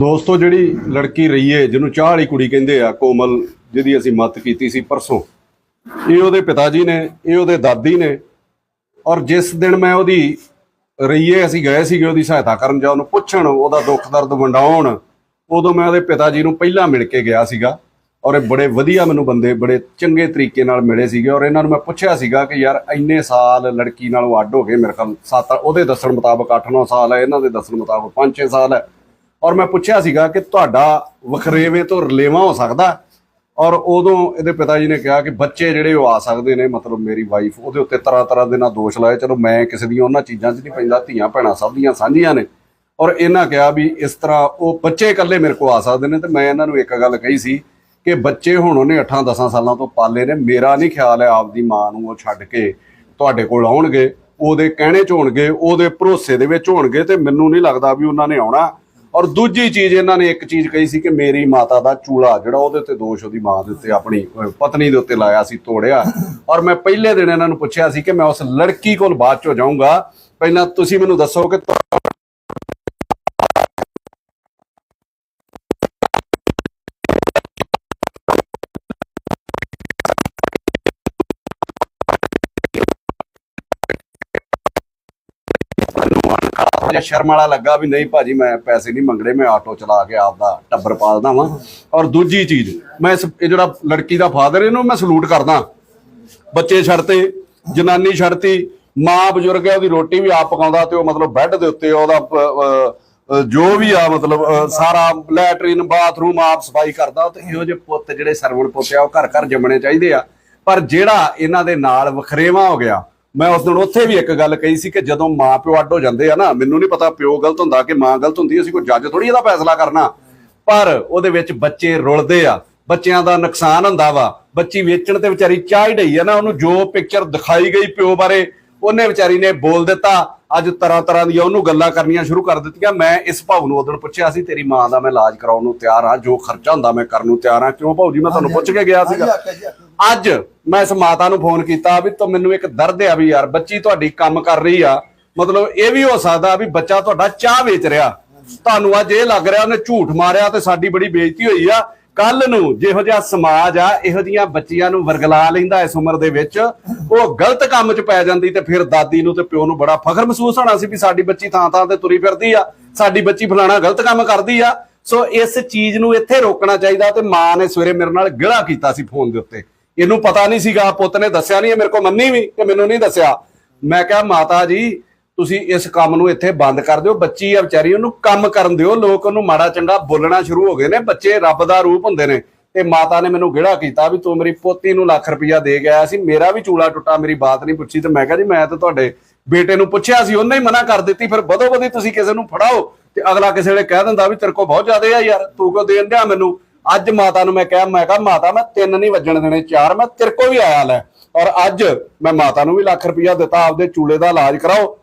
ਦੋਸਤੋ, ਜਿਹੜੀ ਲੜਕੀ ਰਹੀਏ ਜਿਹਨੂੰ ਚਾਹ ਵਾਲੀ ਕੁੜੀ ਕਹਿੰਦੇ ਆ, ਕੋਮਲ, ਜਿਹਦੀ ਅਸੀਂ ਮਤ ਕੀਤੀ ਸੀ ਪਰਸੋਂ, ਇਹ ਉਹਦੇ ਪਿਤਾ ਜੀ ਨੇ, ਇਹ ਉਹਦੇ ਦਾਦੀ ਨੇ, ਔਰ ਜਿਸ ਦਿਨ ਮੈਂ ਉਹਦੀ ਰਹੀਏ ਅਸੀਂ ਗਏ ਸੀਗੇ ਉਹਦੀ ਸਹਾਇਤਾ ਕਰਨ, ਜਾਂ ਉਹਨੂੰ ਪੁੱਛਣ, ਉਹਦਾ ਦੁੱਖ ਦਰਦ ਵੰਡਾਉਣ, ਉਦੋਂ ਮੈਂ ਉਹਦੇ ਪਿਤਾ ਜੀ ਨੂੰ ਪਹਿਲਾਂ ਮਿਲ ਕੇ ਗਿਆ ਸੀਗਾ, ਔਰ ਇਹ ਬੜੇ ਵਧੀਆ ਮੈਨੂੰ ਬੰਦੇ, ਬੜੇ ਚੰਗੇ ਤਰੀਕੇ ਨਾਲ ਮਿਲੇ ਸੀਗੇ, ਔਰ ਇਹਨਾਂ ਨੂੰ ਮੈਂ ਪੁੱਛਿਆ ਸੀਗਾ ਕਿ ਯਾਰ, ਇੰਨੇ ਸਾਲ ਲੜਕੀ ਨਾਲੋਂ ਅੱਡ ਹੋ ਗਏ ਮੇਰੇ ਖਿਆਲ, ਸੱਤ, ਉਹਦੇ ਦੱਸਣ ਮੁਤਾਬਕ 8-9 ਸਾਲ ਹੈ, ਇਹਨਾਂ ਦੇ ਦੱਸਣ ਮੁਤਾਬਕ 5-6 ਸਾਲ ਹੈ ਔਰ ਮੈਂ ਪੁੱਛਿਆ ਸੀਗਾ ਕਿ ਤੁਹਾਡਾ ਵਖਰੇਵੇਂ ਤੋਂ ਰਲੇਵਾ ਹੋ ਸਕਦਾ? ਔਰ ਉਦੋਂ ਇਹਦੇ ਪਿਤਾ ਜੀ ਨੇ ਕਿਹਾ ਕਿ ਬੱਚੇ ਜਿਹੜੇ ਉਹ ਆ ਸਕਦੇ ਨੇ, ਮਤਲਬ ਮੇਰੀ ਵਾਈਫ ਉਹਦੇ ਉੱਤੇ ਤਰ੍ਹਾਂ ਤਰ੍ਹਾਂ ਦੇ ਨਾਲ ਦੋਸ਼ ਲਾਏ। ਚਲੋ ਮੈਂ ਕਿਸੇ ਦੀਆਂ ਉਹਨਾਂ ਚੀਜ਼ਾਂ 'ਚ ਨਹੀਂ ਪੈਂਦਾ, ਧੀਆਂ ਭੈਣਾਂ ਸਭ ਦੀਆਂ ਸਾਂਝੀਆਂ ਨੇ। ਔਰ ਇਹਨਾਂ ਕਿਹਾ ਵੀ ਇਸ ਤਰ੍ਹਾਂ ਉਹ ਬੱਚੇ ਇਕੱਲੇ ਮੇਰੇ ਕੋਲ ਆ ਸਕਦੇ ਨੇ। ਤੇ ਮੈਂ ਇਹਨਾਂ ਨੂੰ ਇੱਕ ਗੱਲ ਕਹੀ ਸੀ ਕਿ ਬੱਚੇ ਹੁਣ ਉਹਨੇ 8-10 ਸਾਲਾਂ ਤੋਂ ਪਾਲੇ ਨੇ। ਮੇਰਾ ਨਹੀਂ ਖਿਆਲ ਹੈ ਆਪਦੀ ਮਾਂ ਨੂੰ ਉਹ ਛੱਡ ਕੇ ਤੁਹਾਡੇ ਕੋਲ ਆਉਣਗੇ। ਉਹਦੇ ਕਹਿਣੇ 'ਚ ਹੋਣਗੇ, ਉਹਦੇ ਭਰੋਸੇ ਦੇ ਵਿੱਚ ਹੋਣਗੇ। ਤੇ ਮੈਨੂੰ ਨਹੀਂ ਲੱਗਦਾ ਵੀ ਉਹਨਾਂ ਨੇ ਆਉਣਾ। ਔਰ ਦੂਜੀ ਚੀਜ਼ ਇਹਨਾਂ ਨੇ ਇੱਕ ਚੀਜ਼ ਕਹੀ ਸੀ ਕਿ ਮੇਰੀ ਮਾਤਾ ਦਾ ਚੂਲਾ ਜਿਹੜਾ ਉਹਦੇ ਉੱਤੇ ਦੋਸ਼ ਉਹਦੀ ਮਾਂ ਦੇ ਉੱਤੇ ਆਪਣੀ ਪਤਨੀ ਦੇ ਉੱਤੇ ਲਾਇਆ ਸੀ, ਤੋੜਿਆ। ਔਰ ਮੈਂ ਪਹਿਲੇ ਦਿਨ ਇਹਨਾਂ ਨੂੰ ਪੁੱਛਿਆ ਸੀ ਕਿ ਮੈਂ ਉਸ ਲੜਕੀ ਕੋਲ ਬਾਅਦ ਚੋਂ ਜਾਊਂਗਾ। ਪਹਿਲਾਂ ਤੁਸੀਂ ਮੈਨੂੰ ਦੱਸੋ ਕਿ ਤੁਹਾ- ਸ਼ਰਮ ਵਾਲਾ ਲੱਗਾ ਵੀ ਨਹੀਂ ਭਾਜੀ, ਮੈਂ ਪੈਸੇ ਨਹੀਂ ਮੰਗਣੇ, ਮੈਂ ਆਟੋ ਚਲਾ ਕੇ ਆਪਦਾ ਟੱਬਰ ਪਾਲਦਾ ਵਾਂ। ਔਰ ਦੂਜੀ ਚੀਜ਼, ਮੈਂ ਇਸ ਇਹ ਜਿਹੜਾ ਲੜਕੀ ਦਾ ਫਾਦਰ, ਇਹਨੂੰ ਮੈਂ ਸਲੂਟ ਕਰਦਾ। ਬੱਚੇ ਛੱਡਤੇ, ਜਨਾਨੀ ਛੱਡਤੀ, ਮਾਂ ਬਜ਼ੁਰਗ ਹੈ, ਉਹਦੀ ਰੋਟੀ ਵੀ ਆਪ ਪਕਾਉਂਦਾ ਤੇ ਉਹ ਮਤਲਬ ਬੈੱਡ ਦੇ ਉੱਤੇ ਉਹਦਾ ਜੋ ਵੀ ਆ, ਮਤਲਬ ਸਾਰਾ ਲੈਟਰੀਨ, ਬਾਥਰੂਮ ਆਪ ਸਫ਼ਾਈ ਕਰਦਾ। ਤੇ ਇਹੋ ਜਿਹੇ ਪੁੱਤ ਜਿਹੜੇ ਸਰਵਣ ਪੁੱਤ ਆ, ਉਹ ਘਰ ਘਰ ਜੰਮਣੇ ਚਾਹੀਦੇ ਆ। ਪਰ ਜਿਹੜਾ ਇਹਨਾਂ ਦੇ ਨਾਲ ਵਖਰੇਵਾ ਹੋ ਗਿਆ ਮੈਂ ਉਸ ਦਿਨ ਉੱਥੇ ਵੀ ਇੱਕ ਗੱਲ ਕਹੀ ਸੀ ਕਿ ਜਦੋਂ ਮਾਂ ਪਿਓ ਅੱਡ ਹੋ ਜਾਂਦੇ ਆ ਨਾ, ਮੈਨੂੰ ਨਹੀਂ ਪਤਾ ਪਿਓ ਗਲਤ ਹੁੰਦਾ ਕਿ ਮਾਂ ਗਲਤ ਹੁੰਦੀ ਅਸੀਂ ਕੋਈ ਜੱਜ ਥੋੜੀ ਇਹਦਾ ਫੈਸਲਾ ਕਰਨਾ। ਪਰ ਉਹਦੇ ਵਿੱਚ ਬੱਚੇ ਰੁਲਦੇ ਆ, ਬੱਚਿਆਂ ਦਾ ਨੁਕਸਾਨ ਹੁੰਦਾ ਵਾ। ਬੱਚੀ ਵੇਚਣ ਤੇ ਵਿਚਾਰੀ ਚਾਹ ਹੀ ਢਈ ਆ ਨਾ, ਉਹਨੂੰ ਜੋ ਪਿਕਚਰ ਦਿਖਾਈ ਗਈ ਪਿਓ ਬਾਰੇ, ਉਹਨੇ ਵਿਚਾਰੀ ਨੇ ਬੋਲ ਦਿੱਤਾ। ਅੱਜ ਤਰ੍ਹਾਂ ਤਰ੍ਹਾਂ ਦੀਆਂ ਉਹਨੂੰ ਗੱਲਾਂ ਕਰਨੀਆਂ ਸ਼ੁਰੂ ਕਰ ਦਿੱਤੀਆਂ। ਮੈਂ ਇਸ ਭਾਉ ਨੂੰ ਉਦੋਂ ਪੁੱਛਿਆ ਸੀ ਤੇਰੀ ਮਾਂ ਦਾ ਮੈਂ ਇਲਾਜ ਕਰਾਉਣ ਨੂੰ ਤਿਆਰ ਹਾਂ ਜੋ ਖਰਚਾ ਹੁੰਦਾ ਮੈਂ ਕਰਨ ਨੂੰ ਤਿਆਰ ਹਾਂ। ਕਿਉਂ ਭਾਉ ਜੀ ਮੈਂ ਤੁਹਾਨੂੰ ਪੁੱਛ ਕੇ ਗਿਆ ਸੀਗਾ। ਅੱਜ ਮੈਂ ਇਸ ਮਾਤਾ ਨੂੰ ਫੋਨ ਕੀਤਾ ਵੀ ਤੂੰ ਮੈਨੂੰ ਇੱਕ ਦਰਦ ਆ ਵੀ ਯਾਰ ਬੱਚੀ ਤੁਹਾਡੀ ਕੰਮ ਕਰ ਰਹੀ ਆ। ਮਤਲਬ ਇਹ ਵੀ ਹੋ ਸਕਦਾ ਵੀ ਬੱਚਾ ਤੁਹਾਡਾ ਚਾਹ ਵੇਚ ਰਿਹਾ। ਤੁਹਾਨੂੰ ਅੱਜ ਇਹ ਲੱਗ ਰਿਹਾ ਉਹਨੇ ਝੂਠ ਮਾਰਿਆ ਤੇ ਸਾਡੀ ਬੜੀ ਬੇਇੱਜ਼ਤੀ ਹੋਈ ਆ। ਕੱਲ ਨੂੰ ਜਿਹੋ ਜਿਹਾ ਸਮਾਜ ਆ, ਇਹੋ ਜੀਆਂ ਬੱਚੀਆਂ ਨੂੰ ਵਰਗਲਾ ਲੈਂਦਾ ਇਸ ਉਮਰ ਦੇ ਵਿੱਚ, ਉਹ ਗਲਤ ਕੰਮ 'ਚ ਪੈ ਜਾਂਦੀ ਤੇ ਫਿਰ ਦਾਦੀ ਨੂੰ ਤੇ ਪਿਓ ਨੂੰ ਬੜਾ ਫਖਰ ਮਹਿਸੂਸ ਹੋਣਾ ਸੀ ਵੀ ਸਾਡੀ ਬੱਚੀ ਥਾਂ ਥਾਂ ਤੇ ਤੁਰੀ ਫਿਰਦੀ ਆ, ਸਾਡੀ ਬੱਚੀ ਫਲਾਣਾ ਗਲਤ ਕੰਮ ਕਰਦੀ ਆ। ਸੋ ਇਸ ਚੀਜ਼ ਨੂੰ ਇੱਥੇ ਰੋਕਣਾ ਚਾਹੀਦਾ ਤੇ ਮਾਂ ਨੇ ਸਵੇਰੇ ਮੇਰੇ ਨਾਲ ਗਿਲਾ ਕੀਤਾ ਸੀ ਫੋਨ ਦੇ ਉੱਤੇ। ਇਹਨੂੰ ਪਤਾ ਨਹੀਂ ਸੀਗਾ, ਪੁੱਤ ਨੇ ਦੱਸਿਆ ਨਹੀਂ, ਇਹ ਮੇਰੇ ਕੋਲ ਮੰਨੀ ਵੀ ਕਿ ਮੈਨੂੰ ਨਹੀਂ ਦੱਸਿਆ। ਮੈਂ ਕਿਹਾ, ਮਾਤਾ ਜੀ ਤੁਸੀਂ ਇਸ ਕੰਮ ਨੂੰ ਇੱਥੇ ਬੰਦ ਕਰ ਦਿਓ। ਬੱਚੀ ਆ ਵਿਚਾਰੀ, ਉਹਨੂੰ ਕੰਮ ਕਰਨ ਦਿਓ। ਲੋਕ ਉਹਨੂੰ ਮਾੜਾ ਚੰਗਾ ਬੋਲਣਾ ਸ਼ੁਰੂ ਹੋ ਗਏ ਨੇ। ਬੱਚੇ ਰੱਬ ਦਾ ਰੂਪ ਹੁੰਦੇ ਨੇ। ਤੇ ਮਾਤਾ ਨੇ ਮੈਨੂੰ ਗਿੜਾ ਕੀਤਾ ਵੀ ਤੂੰ ਮੇਰੀ ਪੋਤੀ ਨੂੰ ਲੱਖ ਰੁਪਇਆ ਦੇ ਗਿਆ ਸੀ। ਮੇਰਾ ਵੀ ਚੂਲਾ ਟੁੱਟਾ, ਮੇਰੀ ਬਾਤ ਨਹੀਂ ਪੁੱਛੀ। ਤੇ ਮੈਂ ਕਿਹਾ ਜੀ, ਮੈਂ ਤਾਂ ਤੁਹਾਡੇ ਬੇਟੇ ਨੂੰ ਪੁੱਛਿਆ ਸੀ, ਉਹਨੇ ਹੀ ਮਨਾ ਕਰ ਦਿੱਤੀ। ਫਿਰ ਬਦੋ ਬਦੀ ਤੁਸੀਂ ਕਿਸੇ ਨੂੰ ਫੜਾਓ ਤੇ ਅਗਲਾ ਕਿਸੇ ਵੇਲੇ ਕਹਿ ਦਿੰਦਾ ਵੀ ਤੇਰੇ ਕੋਲ ਬਹੁਤ ਜ਼ਿਆਦਾ ਆ ਯਾਰ, ਤੂੰ ਕਿਉਂ ਦੇਣ ਡਿਆ ਮੈਨੂੰ? ਅੱਜ ਮਾਤਾ ਨੂੰ ਮੈਂ ਕਿਹਾ ਮੈਂ ਕਿਹਾ, ਮਾਤਾ, ਮੈਂ ਤਿੰਨ ਨਹੀਂ ਵੱਜਣ ਦੇਣੇ, ਚਾਰ ਮੈਂ ਤੇਰੇ ਕੋਲ ਵੀ ਆਇਆ ਲੈ। ਔਰ ਅੱਜ ਮੈਂ ਮਾਤਾ ਨੂੰ ਵੀ ਲੱਖ ਰੁਪਇਆ ਦਿੱਤਾ, ਆਪਦੇ ਚੂਲੇ ਦਾ ਇਲਾਜ ਕਰਾਓ।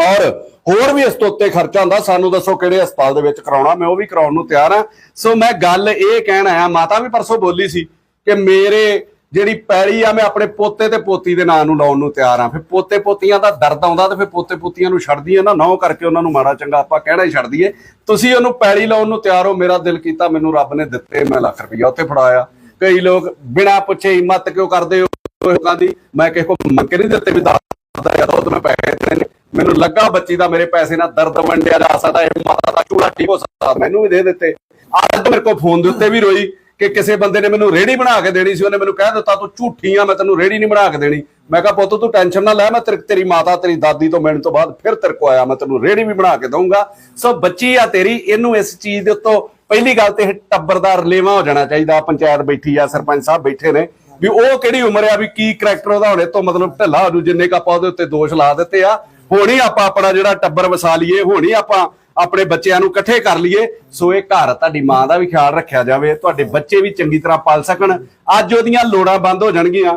ਔਰ ਹੋਰ ਵੀ ਇਸ ਤੋਂ ਉੱਤੇ ਖਰਚਾ ਹੁੰਦਾ, ਸਾਨੂੰ ਦੱਸੋ ਕਿਹੜੇ ਹਸਪਤਾਲ ਦੇ ਵਿੱਚ ਕਰਾਉਣਾ, ਮੈਂ ਉਹ ਵੀ ਕਰਾਉਣ ਨੂੰ ਤਿਆਰ ਹਾਂ। ਸੋ ਮੈਂ ਗੱਲ ਇਹ ਕਹਿਣ ਆਇਆ, ਮਾਤਾ ਵੀ ਪਰਸੋਂ ਬੋਲੀ ਸੀ ਕਿ ਮੇਰੇ ਜਿਹੜੀ ਪੈਲੀ ਆ, ਮੈਂ ਆਪਣੇ ਪੋਤੇ ਤੇ ਪੋਤੀ ਦੇ ਨਾਂ ਨੂੰ ਲਾਉਣ ਨੂੰ ਤਿਆਰ ਹਾਂ। ਫਿਰ ਪੋਤੇ ਪੋਤੀਆਂ ਦਾ ਦਰਦ ਆਉਂਦਾ ਤੇ ਫਿਰ ਪੋਤੇ ਪੋਤੀਆਂ ਨੂੰ ਛੱਡਦੀਆਂ ਨਾ, ਨੌ ਕਰਕੇ ਉਹਨਾਂ ਨੂੰ ਮਾੜਾ ਚੰਗਾ ਆਪਾਂ ਕਹਿਣਾ ਹੀ ਛੱਡ ਦਈਏ। ਤੁਸੀਂ ਉਹਨੂੰ ਪੈਲੀ ਲਾਉਣ ਨੂੰ ਤਿਆਰ ਹੋ, ਮੇਰਾ ਦਿਲ ਕੀਤਾ, ਮੈਨੂੰ ਰੱਬ ਨੇ ਦਿੱਤੇ, ਮੈਂ ਲੱਖ ਰੁਪਈਆ ਉੱਥੇ ਫੜਾਇਆ। ਕਈ ਲੋਕ ਬਿਨਾਂ ਪੁੱਛੇ ਹਿੰਮਤ ਕਿਉਂ ਕਰਦੇ ਹੋ, ਲੋਕਾਂ ਦੀ? ਮੈਂ ਕਿਸੇ ਕੋ ਮੰਗ ਕੇ ਨਹੀਂ ਦਿੱਤੇ ਵੀ ਦੱਸਦਾ ਯਾਰ ਉਹ ਮੈਂ ਪੈਸੇ ਦੇਣੇ ਨੇ। ਮੈਨੂੰ ਲੱਗਾ ਬੱਚੀ ਦਾ ਮੇਰੇ ਪੈਸੇ ਨਾਲ ਦਰਦ ਵੰਡਿਆ ਜਾ ਸਕਦਾ ਇਹ ਮਾਤਾ ਦਾ ਚੂੜਾ ਠੀਕ ਹੋ ਸਕਦਾ, ਮੈਨੂੰ ਵੀ ਦੇ ਦਿੱਤੇ। ਅੱਜ ਮੇਰੇ ਕੋਲ ਫੋਨ ਦੇ ਉੱਤੇ ਵੀ ਰੋਈ ਕਿ ਕਿਸੇ ਬੰਦੇ ਨੇ ਮੈਨੂੰ ਰੇੜੀ ਬਣਾ ਕੇ ਦੇਣੀ ਸੀ, ਉਹਨੇ ਮੈਨੂੰ ਕਹਿ ਦਿੱਤਾ, ਤੂੰ ਝੂਠੀ ਆ, ਮੈਂ ਤੈਨੂੰ ਰੇੜੀ ਨਹੀਂ ਬਣਾ ਕੇ ਦੇਣੀ। ਮੈਂ ਕਿਹਾ, ਪੁੱਤ, ਤੂੰ ਟੈਨਸ਼ਨ ਨਾ ਲੈ, ਮੈਂ ਤੇਰੀ ਮਾਤਾ, ਤੇਰੀ ਦਾਦੀ ਤੋਂ ਮਿਲਣ ਤੋਂ ਬਾਅਦ ਫਿਰ ਤੇਰੇ ਕੋ ਆਇਆ, ਮੈਂ ਤੈਨੂੰ ਰੇੜੀ ਵੀ ਬਣਾ ਕੇ ਦਊਂਗਾ। ਸੋ ਬੱਚੀ ਆ ਤੇਰੀ, ਇਹਨੂੰ ਇਸ ਚੀਜ਼ ਦੇ ਉੱਤੋਂ ਪਹਿਲੀ ਗੱਲ ਤੇ ਇਹ ਟੱਬਰ ਦਾ ਰਲੇਵਾ ਹੋ ਜਾਣਾ ਚਾਹੀਦਾ, ਪੰਚਾਇਤ ਬੈਠੀ ਆ, ਸਰਪੰਚ ਸਾਹਿਬ ਬੈਠੇ ਨੇ, ਵੀ ਉਹ ਕਿਹੜੀ ਉਮਰ ਆ, ਵੀ ਕੀ ਕਰੈਕਟਰ ਉਹਦਾ ਹੋਣੇ ਤੋਂ ਮਤਲਬ ਢਿੱਲਾ ਹੋ ਜੂ ਜਿੰਨੇ ਕ ਆਪਾਂ ਉਹਦੇ ਉੱਤੇ ਦੋਸ਼ ਲਾ ਦਿੱਤੇ ਆ। ਹੋਣੀ ਆਪਾਂ ਆਪਣਾ ਜਿਹੜਾ ਟੱਬਰ ਵਸਾ ਲਈਏ, ਹੋਣੀ ਆਪਾਂ ਆਪਣੇ ਬੱਚਿਆਂ ਨੂੰ ਇਕੱਠੇ ਕਰ ਲਈਏ। ਸੋ ਇਹ ਘਰ ਤੁਹਾਡੀ ਮਾਂ ਦਾ ਵੀ ਖਿਆਲ ਰੱਖਿਆ ਜਾਵੇ, ਤੁਹਾਡੇ ਬੱਚੇ ਵੀ ਚੰਗੀ ਤਰ੍ਹਾਂ ਪਲ ਸਕਣ। ਅੱਜ ਉਹਦੀਆਂ ਲੋੜਾਂ ਬੰਦ ਹੋ ਜਾਣਗੀਆਂ।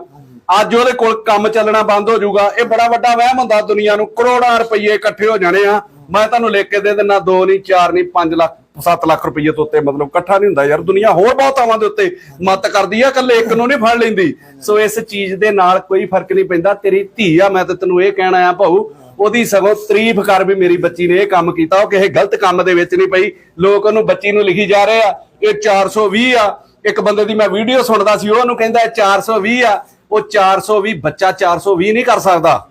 ਅੱਜ ਉਹਦੇ ਕੋਲ ਕੰਮ ਚੱਲਣਾ ਬੰਦ ਹੋ ਜਾਊਗਾ। ਇਹ ਬੜਾ ਵੱਡਾ ਵਹਿਮ ਹੁੰਦਾ ਦੁਨੀਆ ਨੂੰ। ਕਰੋੜਾਂ ਰੁਪਏ ਇਕੱਠੇ ਹੋ ਜਾਣੇ ਆ। ਮੈਂ ਤੁਹਾਨੂੰ ਲਿਖ ਕੇ ਦੇ ਦਿੰਦਾ 2 ਨਹੀਂ 4 ਨਹੀਂ 5 ਲੱਖ 7 ਲੱਖ ਰੁਪਏ ਤੋਂ ਉੱਤੇ ਮਤਲਬ ਇਕੱਠਾ ਨਹੀਂ ਹੁੰਦਾ ਯਾਰ। ਦੁਨੀਆ ਹੋਰ ਬਹੁਤ ਆਵਾਂ ਦੇ ਉੱਤੇ ਮਤ ਕਰਦੀ ਆ, ਇਕੱਲੇ ਇੱਕ ਨੂੰ ਨਹੀਂ ਫੜ ਲੈਂਦੀ। ਸੋ ਇਸ ਚੀਜ਼ ਦੇ ਨਾਲ ਕੋਈ ਫ਼ਰਕ ਨਹੀਂ ਪੈਂਦਾ। ਤੇਰੀ ਧੀ ਆ, ਮੈਂ ਤਾਂ ਤੈਨੂੰ ਇਹ ਕਹਿਣਾ ਆ ਭਾਊ ਉਹਦੀ ਸਗੋਂ ਤਾਰੀਫ ਕਰ ਵੀ ਮੇਰੀ ਬੱਚੀ ਨੇ ਇਹ ਕੰਮ ਕੀਤਾ, ਉਹ ਕਿਸੇ ਗਲਤ ਕੰਮ ਦੇ ਵਿੱਚ ਨਹੀਂ ਪਈ। ਲੋਕ ਉਹਨੂੰ ਬੱਚੀ ਨੂੰ ਲਿਖੀ ਜਾ ਰਹੇ ਆ, ਇਹ 420 ਆ। ਇੱਕ ਬੰਦੇ ਦੀ ਮੈਂ ਵੀਡੀਓ ਸੁਣਦਾ ਸੀ, ਉਹਨੂੰ ਕਹਿੰਦਾ 420 ਆ। ਉਹ 420 ਬੱਚਾ 420 ਨਹੀਂ ਕਰ ਸਕਦਾ।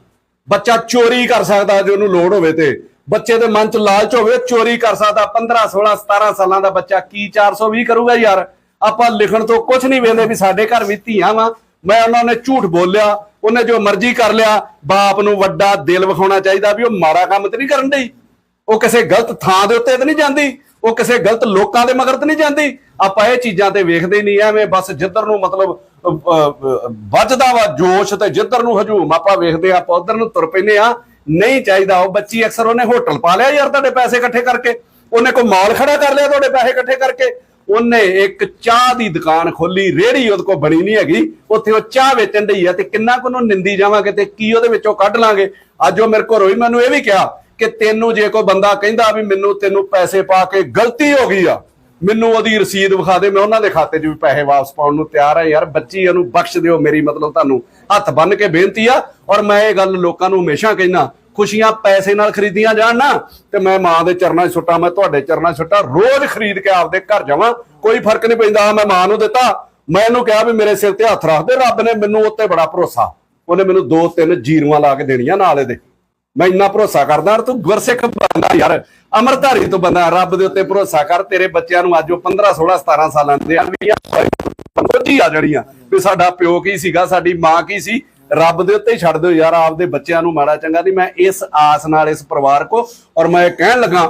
ਬੱਚਾ ਚੋਰੀ ਕਰ ਸਕਦਾ ਜੇ ਉਹਨੂੰ ਲੋੜ ਹੋਵੇ ਤੇ। ਬੱਚੇ ਦੇ ਮਨ 'ਚ ਲਾਲਚ ਹੋਵੇ ਚੋਰੀ ਕਰ ਸਕਦਾ। 15 16 17 ਸਾਲਾਂ ਦਾ ਬੱਚਾ ਕੀ 420 ਕਰੂਗਾ ਯਾਰ? ਆਪਾਂ ਲਿਖਣ ਤੋਂ ਕੁਝ ਨਹੀਂ ਵੇਂਦੇ ਵੀ ਸਾਡੇ ਘਰ ਵੀ ਧੀਆਂ ਵਾ। ਮੈਂ ਉਹਨਾਂ ਨੇ ਝੂਠ ਬੋਲਿਆ ਉਹਨੇ ਜੋ ਮਰਜ਼ੀ ਕਰ ਲਿਆ ਬਾਪ ਨੂੰ ਵੱਡਾ ਦਿਲ ਵਿਖਾਉਣਾ ਚਾਹੀਦਾ ਵੀ ਉਹ ਮਾੜਾ ਕੰਮ ਤੇ ਨਹੀਂ ਕਰਨ ਡਈ। ਉਹ ਕਿਸੇ ਗਲਤ ਥਾਂ ਦੇ ਉੱਤੇ ਤੇ ਨਹੀਂ ਜਾਂਦੀ ਉਹ ਕਿਸੇ ਗਲਤ ਲੋਕਾਂ ਦੇ ਮਗਰ ਤੇ ਨਹੀਂ ਜਾਂਦੀ। ਆਪਾਂ ਇਹ ਚੀਜ਼ਾਂ ਤੇ ਵੇਖਦੇ ਨਹੀਂ ਐਵੇਂ ਬਸ ਜਿੱਧਰ ਨੂੰ ਮਤਲਬ ਅਹ, ਵੱਜਦਾ ਵਾ ਜੋਸ਼ ਤੇ ਜਿੱਧਰ ਨੂੰ ਹਜੂਮ ਆਪਾਂ ਵੇਖਦੇ ਆ ਆਪਾਂ ਉਧਰ ਨੂੰ ਤੁਰ ਪੈਨੇ ਆ ਨਹੀਂ ਚਾਹੀਦਾ। ਉਹ ਬੱਚੀ ਅਕਸਰ ਉਹਨੇ ਹੋਟਲ ਪਾ ਲਿਆ ਯਾਰ ਤੁਹਾਡੇ ਪੈਸੇ ਇਕੱਠੇ ਕਰਕੇ ਉਹਨੇ ਕੋਈ ਮਾਲ ਖੜਾ ਕਰ ਲਿਆ ਤੁਹਾਡੇ ਪੈਸੇ ਇਕੱਠੇ ਕਰਕੇ। ਉਹਨੇ ਇੱਕ ਚਾਹ ਦੀ ਦੁਕਾਨ ਖੋਲੀ ਰੇੜੀ ਉਹਦੇ ਕੋਲ ਬਣੀ ਨਹੀਂ ਹੈਗੀ, ਉੱਥੇ ਉਹ ਚਾਹ ਵੇਚਣ ਡਈ ਆ ਤੇ ਕਿੰਨਾ ਕੁ ਨੂੰ ਨਿੰਦੀ ਜਾਵਾਂਗੇ ਤੇ ਕੀ ਉਹਦੇ ਵਿੱਚੋਂ ਕੱਢ ਲਾਂਗੇ? ਅੱਜ ਉਹ ਮੇਰੇ ਕੋਲ ਰੋਈ ਮੈਨੂੰ ਇਹ ਵੀ ਕਿਹਾ ਕਿ ਤੈਨੂੰ ਜੇ ਕੋਈ ਬੰਦਾ ਕਹਿੰਦਾ ਵੀ ਮੈਨੂੰ ਤੈਨੂੰ ਪੈਸੇ ਪਾ ਕੇ ਗਲਤੀ ਹੋ ਗਈ ਆ, ਮੈਨੂੰ ਉਹਦੀ ਰਸੀਦ ਵਿਖਾ ਦੇ, ਮੈਂ ਉਹਨਾਂ ਦੇ ਖਾਤੇ 'ਚ ਵੀ ਪੈਸੇ ਵਾਪਸ ਪਾਉਣ ਨੂੰ ਤਿਆਰ ਆ ਯਾਰ, ਬੱਚੀ ਇਹਨੂੰ ਬਖਸ਼ ਦਿਓ, ਮੇਰੀ ਮਤਲਬ ਤੁਹਾਨੂੰ ਹੱਥ ਬੰਨ ਕੇ ਬੇਨਤੀ ਆ ਔਰ ਮੈਂ ਇਹ ਗੱਲ ਲੋਕਾਂ ਨੂੰ ਹਮੇਸ਼ਾ ਕਹਿਣਾ ਖੁਸ਼ੀਆਂ ਪੈਸੇ ਨਾਲ ਖਰੀਦੀਆਂ ਜਾਣ ਨਾ, ਤੇ ਮੈਂ ਮਾਂ ਦੇ ਚਰਨਾਂ 'ਚ ਸੁੱਟਾਂ, ਮੈਂ ਤੁਹਾਡੇ ਚਰਨਾਂ 'ਚ ਸੁੱਟਾਂ, ਰੋਜ਼ ਖਰੀਦ ਕੇ ਆਪਦੇ ਘਰ ਜਾਵਾਂ, ਕੋਈ ਫ਼ਰਕ ਨਹੀਂ ਪੈਂਦਾ ਮੈਂ ਮਾਂ ਨੂੰ ਦਿੱਤਾ, ਮੈਂ ਇਹਨੂੰ ਕਿਹਾ ਵੀ ਮੇਰੇ ਸਿਰ ਤੇ ਹੱਥ ਰੱਖ ਦੇ, ਰੱਬ ਨੇ ਮੈਨੂੰ ਉੱਤੇ ਬੜਾ ਭਰੋਸਾ, ਉਹਨੇ ਮੈਨੂੰ ਦੋ ਤਿੰਨ ਜੀਰੂਆਂ ਲਾ ਕੇ ਦੇਣੀਆਂ ਨਾਲ ਇਹਦੇ। ਮੈਂ ਇੰਨਾ ਭਰੋਸਾ ਕਰਦਾ ਔਰ ਤੂੰ ਗੁਰਸਿੱਖ ਬੰਦਾ ਯਾਰ, ਅਮਰਧਾਰੀ ਤੋਂ ਬੰਦਾ ਰੱਬ ਦੇ ਉੱਤੇ ਭਰੋਸਾ ਕਰ, ਤੇਰੇ ਬੱਚਿਆਂ ਨੂੰ ਅੱਜ ਉਹ 15 16 17 ਸਾਲਾਂ ਦੇ ਆ ਵੀ ਪੰਗੋਜੀ ਆ ਵੀ ਸਾਡਾ ਪਿਓ ਕੀ ਸੀਗਾ, ਸਾਡੀ ਮਾਂ ਕੀ ਸੀ ਰੱਬ ਦੇ ਉੱਤੇ ਛੱਡ ਦਿਓ ਯਾਰ, ਆਪਦੇ ਬੱਚਿਆਂ ਨੂੰ ਮਾੜਾ ਚੰਗਾ ਨਹੀਂ। ਮੈਂ ਇਸ ਆਸ ਨਾਲ, ਇਸ ਪਰਿਵਾਰ ਕੋ, ਔਰ ਮੈਂ ਇਹ ਕਹਿਣ ਲੱਗਾ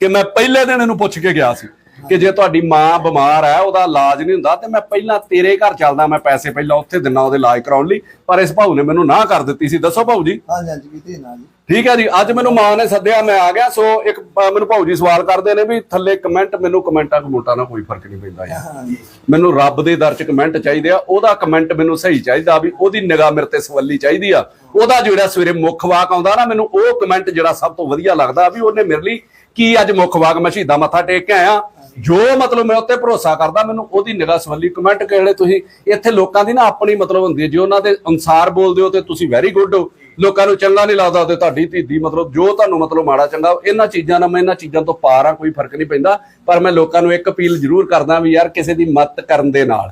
ਕਿ ਮੈਂ ਪਹਿਲੇ ਦਿਨ ਇਹਨੂੰ ਪੁੱਛ ਕੇ ਗਿਆ ਸੀ। ਕਿ ਜੇ ਤੁਹਾਡੀ ਮਾਂ ਬਿਮਾਰ ਹੈ ਉਹਦਾ ਇਲਾਜ ਨਹੀਂ ਹੁੰਦਾ ਤੇ ਮੈਂ ਪਹਿਲਾਂ ਤੇਰੇ ਘਰ ਚੱਲਦਾ ਮੈਂ ਪੈਸੇ ਪਹਿਲਾਂ ਉੱਥੇ ਦਿਨਾ ਉਹਦੇ ਇਲਾਜ ਕਰਾਉਣ ਲਈ ਪਰ ਇਸ ਭਾਊ ਨੇ ਮੈਨੂੰ ਨਾ ਕਰ ਦਿੱਤੀ ਸੀ। ਦੱਸੋ ਭਾਊ ਜੀ। ਹਾਂਜੀ ਹਾਂਜੀ ਕੀਤੀ ਨਾ ਜੀ। ਠੀਕ ਹੈ ਜੀ ਅੱਜ ਮੈਨੂੰ ਮਾਂ ਨੇ ਸੱਦਿਆ ਮੈਂ ਆ ਗਿਆ ਸੋ ਇੱਕ ਅ, ਮੈਨੂੰ ਭਾਊ ਜੀ ਸਵਾਲ ਕਰਦੇ ਨੇ ਵੀ ਥੱਲੇ ਕਮੈਂਟ ਮੈਨੂੰ ਕਮੈਂਟਾਂ ਕਮੂਟਾਂ ਨਾਲ ਕੋਈ ਫ਼ਰਕ ਨਹੀਂ ਪੈਂਦਾ ਯਾਰ। ਹਾਂਜੀ ਮੈਨੂੰ ਰੱਬ ਦੇ ਦਰ ਚ ਕਮੈਂਟ ਚਾਹੀਦੇ ਆ ਉਹਦਾ ਕਮੈਂਟ ਮੈਨੂੰ ਸਹੀ ਚਾਹੀਦਾ ਵੀ ਉਹਦੀ ਨਿਗਾਹ ਮੇਰੇ ਤੇ ਸਵੱਲੀ ਚਾਹੀਦੀ ਆ। ਉਹਦਾ ਜਿਹੜਾ ਸਵੇਰੇ ਮੁੱਖ ਵਾਕ ਆਉਂਦਾ ਨਾ ਮੈਨੂੰ ਉਹ ਕਮੈਂਟ ਜਿਹੜਾ ਸਭ ਤੋਂ ਵਧੀਆ ਲੱਗਦਾ ਵੀ ਉਹਨੇ ਮੇਰੇ ਲਈ ਕੀ ਅੱਜ ਮੁੱਖ ਵਾਕ ਮੈਂ ਸ਼ਹੀਦਾਂ ਮੱਥਾ ਟੇਕ ਕੇ ਆਇਆ। ਜੋ ਮਤਲਬ ਮੈਂ ਉੱਤੇ ਭਰੋਸਾ ਕਰਦਾ, ਮੈਨੂੰ ਉਹਦੀ ਨਿਗਾਹ ਸਵੱਲੀ ਕਮੈਂਟ ਜਿਹੜੇ ਤੁਸੀਂ, ਇੱਥੇ ਲੋਕਾਂ ਦੀ ਨਾ ਆਪਣੀ ਮਤਲਬ ਹੁੰਦੀ ਹੈ, ਜੇ ਉਹਨਾਂ ਦੇ ਅਨਸਾਰ ਬੋਲਦੇ ਹੋ ਤੇ ਤੁਸੀਂ ਵੈਰੀ ਗੁੱਡ ਹੋ। ਲੋਕਾਂ ਨੂੰ ਚੰਗਾ ਨਹੀਂ ਲੱਗਦਾ ਤੇ ਤੁਹਾਡੀ ਧੀ ਮਤਲਬ ਜੋ ਤੁਹਾਨੂੰ ਮਤਲਬ ਮਾੜਾ ਚੰਗਾ, ਇਹਨਾਂ ਚੀਜ਼ਾਂ ਨਾਲ ਮੈਂ ਇਹਨਾਂ ਚੀਜ਼ਾਂ ਤੋਂ ਪਾਰ ਆ ਕੋਈ ਫ਼ਰਕ ਨਹੀਂ ਪੈਂਦਾ। ਪਰ ਮੈਂ ਲੋਕਾਂ ਨੂੰ ਇੱਕ ਅਪੀਲ ਜ਼ਰੂਰ ਕਰਦਾ ਵੀ ਯਾਰ ਕਿਸੇ ਦੀ ਮਦਦ ਕਰਨ ਦੇ ਨਾਲ।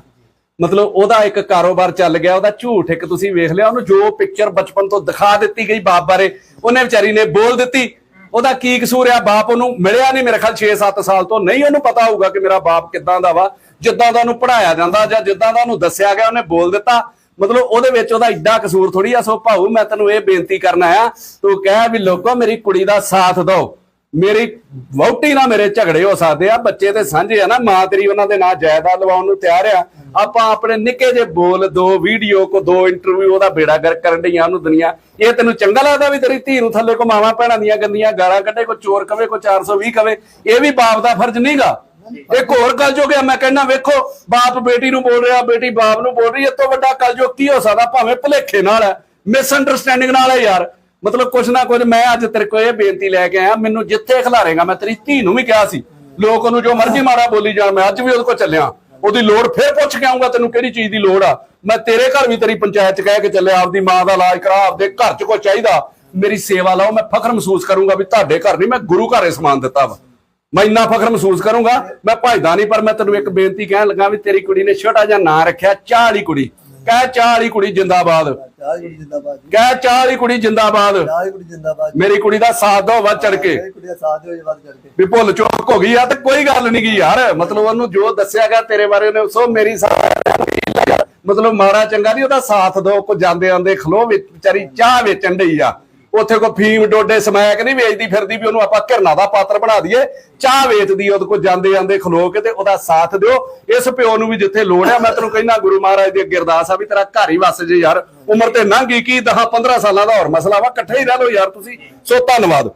ਮਤਲਬ ਉਹਦਾ ਇੱਕ ਕਾਰੋਬਾਰ ਚੱਲ ਗਿਆ, ਉਹਦਾ ਝੂਠ ਇੱਕ ਤੁਸੀਂ ਵੇਖ ਲਿਆ, ਉਹਨੂੰ ਜੋ ਪਿਕਚਰ ਬਚਪਨ ਤੋਂ ਦਿਖਾ ਦਿੱਤੀ ਗਈ ਬਾਪ ਬਾਰੇ, ਉਹਨੇ ਵਿਚਾਰੀ ਨੇ ਬੋਲ ਦਿੱਤੀ। ਉਹਦਾ ਕੀ ਕਸੂਰ ਆ? ਬਾਪ ਉਹਨੂੰ ਮਿਲਿਆ ਨਹੀਂ ਮੇਰੇ ਖਿਆਲ 6-7 ਸਾਲ ਤੋਂ। ਨਹੀਂ ਉਹਨੂੰ ਪਤਾ ਹੋਊਗਾ ਕਿ ਮੇਰਾ ਬਾਪ ਕਿੱਦਾਂ ਦਾ ਵਾ। ਜਿੱਦਾਂ ਦਾ ਉਹਨੂੰ ਪੜਾਇਆ ਜਾਂਦਾ ਜਾਂ ਜਿੱਦਾਂ ਦਾ ਉਹਨੂੰ ਦੱਸਿਆ ਗਿਆ, ਉਹਨੇ ਬੋਲ ਦਿੱਤਾ। ਮਤਲਬ ਉਹਦੇ ਵਿੱਚ ਉਹਦਾ ਏਡਾ ਕਸੂਰ ਥੋੜੀ ਆ। ਸੋ ਭਾਊ, ਮੈਂ ਤੈਨੂੰ ਇਹ ਬੇਨਤੀ ਕਰਨ ਆਇਆ। ਤੂੰ ਕਹਿ ਵੀ, ਲੋਕੋ, ਮੇਰੀ ਕੁੜੀ ਦਾ ਸਾਥ ਦਿਓ। ਮੇਰੀ ਵਹੁਟੀ ਨਾਲ ਮੇਰੇ ਝਗੜੇ ਹੋ ਸਕਦੇ ਆ, ਬੱਚੇ ਤੇ ਸਾਂਝੇ ਆ ਨਾ, ਮਾਂ ਤੇਰੀ ਉਹਨਾਂ ਦੇ ਨਾਲ ਜਾਇਦਾਦ ਲਵਾਉਣ ਨੂੰ ਤਿਆਰ ਆ। ਆਪਾਂ ਆਪਣੇ ਨਿੱਕੇ ਜੇ ਬੋਲ, ਦੋ ਵੀਡੀਓ ਕੋ, ਦੋ ਇੰਟਰਵਿਊ ਉਹਦਾ ਬੇੜਾ ਗਰ ਕਰਨ ਡਈਆਂ ਉਹਨੂੰ ਦੁਨੀਆ। ਇਹ ਤੈਨੂੰ ਚੰਗਾ ਲੱਗਦਾ ਵੀ ਤੇਰੀ ਧੀ ਨੂੰ ਥੱਲੇ ਕੋ ਮਾਵਾਂ, ਭੈਣਾਂ ਦੀਆਂ ਗੰਦੀਆਂ ਗਾਲਾਂ ਕੱਢੇ, ਕੋ ਚੋਰ ਕਵੇ, ਕੋ 420 ਕਵੇ, ਇਹ ਵੀ ਬਾਪ ਦਾ ਫਰਜ਼ ਨਹੀਂਗਾ। ਇੱਕ ਹੋਰ ਗੱਲ ਜੋ ਮੈਂ ਕਹਿੰਦਾ ਵੇਖੋ, ਬਾਪ ਬੇਟੀ ਨੂੰ ਬੋਲ ਰਿਹਾ, ਬੇਟੀ ਬਾਪ ਨੂੰ ਬੋਲ ਰਹੀ ਹੈ ਤੋਂ ਵੱਡਾ ਕੱਲ ਕੀ ਹੋ ਸਕਦਾ? ਭਾਵੇਂ ਭੁਲੇਖੇ ਨਾਲ ਹੈ ਮਿਸ ਅੰਡਰਸਟੈਂਡਿੰਗ ਨਾਲ ਹੈ ਯਾਰ। ਮਤਲਬ ਕੁਛ ਨਾ ਕੁਝ ਮੈਂ ਅੱਜ ਤੇਰੇ ਕੋਲ ਇਹ ਬੇਨਤੀ ਲੈ ਕੇ ਆਇਆ, ਮੈਨੂੰ ਜਿੱਥੇ ਖਿਲਾਰੇਗਾ, ਮੈਂ ਤੇਰੀ ਧੀ ਨੂੰ ਵੀ ਕਿਹਾ ਸੀ। ਲੋਕ ਉਹਨੂੰ ਜੋ ਮਰਜ਼ੀ ਮਾਰਾ ਬੋਲੀ ਜਾਣ, ਮੈਂ ਅੱਜ ਵੀ ਉਹਦੇ ਕੋਲ ਚੱਲਿਆ। ਉਹਦੀ ਲੋੜ ਫੇਰ ਪੁੱਛ ਕੇ ਆਉਂਗਾ ਤੈਨੂੰ ਕਿਹੜੀ ਚੀਜ਼ ਦੀ ਲੋੜ ਆ। ਮੈਂ ਤੇਰੇ ਘਰ ਵੀ ਤੇਰੀ ਪੰਚਾਇਤ ਚ ਕਹਿ ਕੇ ਚੱਲਿਆ, ਆਪਦੀ ਮਾਂ ਦਾ ਇਲਾਜ ਕਰਾ, ਆਪਦੇ ਘਰ ਚ ਕੋਈ ਚਾਹੀਦਾ। ਮੇਰੀ ਸੇਵਾ ਲਾਓ, ਮੈਂ ਫਖਰ ਮਹਿਸੂਸ ਕਰੂੰਗਾ ਵੀ ਤੁਹਾਡੇ ਘਰ ਨਹੀਂ, ਮੈਂ ਗੁਰੂ ਘਰੇ ਸਮਾਨ ਦਿੱਤਾ ਵਾ। ਮੈਂ ਇੰਨਾ ਫਖਰ ਮਹਿਸੂਸ ਕਰੂੰਗਾ, ਮੈਂ ਭਜਦਾ ਨਹੀਂ, ਪਰ ਮੈਂ ਤੈਨੂੰ ਇੱਕ ਬੇਨਤੀ ਕਹਿਣ ਲੱਗਾ ਵੀ ਤੇਰੀ ਕੁੜੀ ਨੇ ਛੋਟਾ ਜਿਹਾ ਨਾਂ ਰੱਖਿਆ ਚਾਹ ਵਾਲੀ ਕੁੜੀ। ਕਹਿ ਚਾਹ ਵਾਲੀ ਕੁੜੀ ਜਿੰਦਾਬਾਦ। ਚਾਹ ਕੁੜੀ ਜਿੰਦਾਬਾਦ ਜੀ। ਕਹਿ ਚਾਹ ਵਾਲੀ ਕੁੜੀ ਜਿੰਦਾਬਾਦ। ਚਾਹ ਕੁੜੀ ਜਿੰਦਾਬਾਦ ਜੀ। ਮੇਰੀ ਕੁੜੀ ਦਾ ਸਾਥ ਦਿਓ ਵੱਧ ਚੜ ਕੇ। ਇਹ ਕੁੜੀ ਦਾ ਸਾਥ ਦਿਓ ਜੀ ਵੱਧ ਚੜ ਕੇ। ਵੀ ਭੁੱਲ ਚੁੱਕ ਹੋ ਗਈ ਆ ਤੇ ਕੋਈ ਗੱਲ ਨਹੀਂ ਗਈ ਯਾਰ। ਮਤਲਬ ਉਹਨੂੰ ਜੋ ਦੱਸਿਆ ਗਿਆ ਤੇਰੇ ਬਾਰੇ ਉਹਨੇ ਸੋ ਮੇਰੀ। ਮਤਲਬ ਮਾੜਾ ਚੰਗਾ ਨਹੀਂ ਉਹਦਾ ਸਾਥ ਦਿਓ ਕੋ ਜਾਂਦੇ ਆਂਦੇ ਖਲੋ ਵਿੱਚ ਵਿਚਾਰੀ ਚਾਹ ਵੇਚਣ ਡਈ ਆ। ਉੱਥੇ ਕੋ ਫੀਮ ਡੋਡੇ ਸਮੈਕ ਨਹੀਂ ਵੇਚਦੀ ਫਿਰਦੀ ਵੀ ਉਹਨੂੰ ਆਪਾਂ ਘਿਰਨਾ ਦਾ ਪਾਤਰ ਬਣਾ ਦਈਏ, ਚਾਹ ਵੇਚਦੀ ਉਹਦੇ ਕੋ ਜਾਂਦੇ ਜਾਂਦੇ ਖਲੋ ਕੇ ਤੇ ਉਹਦਾ ਸਾਥ ਦਿਓ। ਇਸ ਪਿਓ ਨੂੰ ਵੀ ਜਿੱਥੇ ਲੋੜ ਆ, ਮੈਂ ਤੈਨੂੰ ਕਹਿੰਦਾ ਗੁਰੂ ਮਹਾਰਾਜ ਦੀ ਅੱਗੇ ਅਰਦਾਸ ਆ ਵੀ ਤੇਰਾ ਘਰ ਹੀ ਵਸ ਜੇ ਯਾਰ। ਉਮਰ ਤੇ ਲੰਘ ਗਈ ਕੀ 10 15 ਸਾਲਾਂ ਦਾ ਹੋਰ ਮਸਲਾ ਵਾ, ਇਕੱਠੇ ਹੀ ਰਹਿ ਲਓ ਯਾਰ ਤੁਸੀਂ। ਸੋ ਧੰਨਵਾਦ।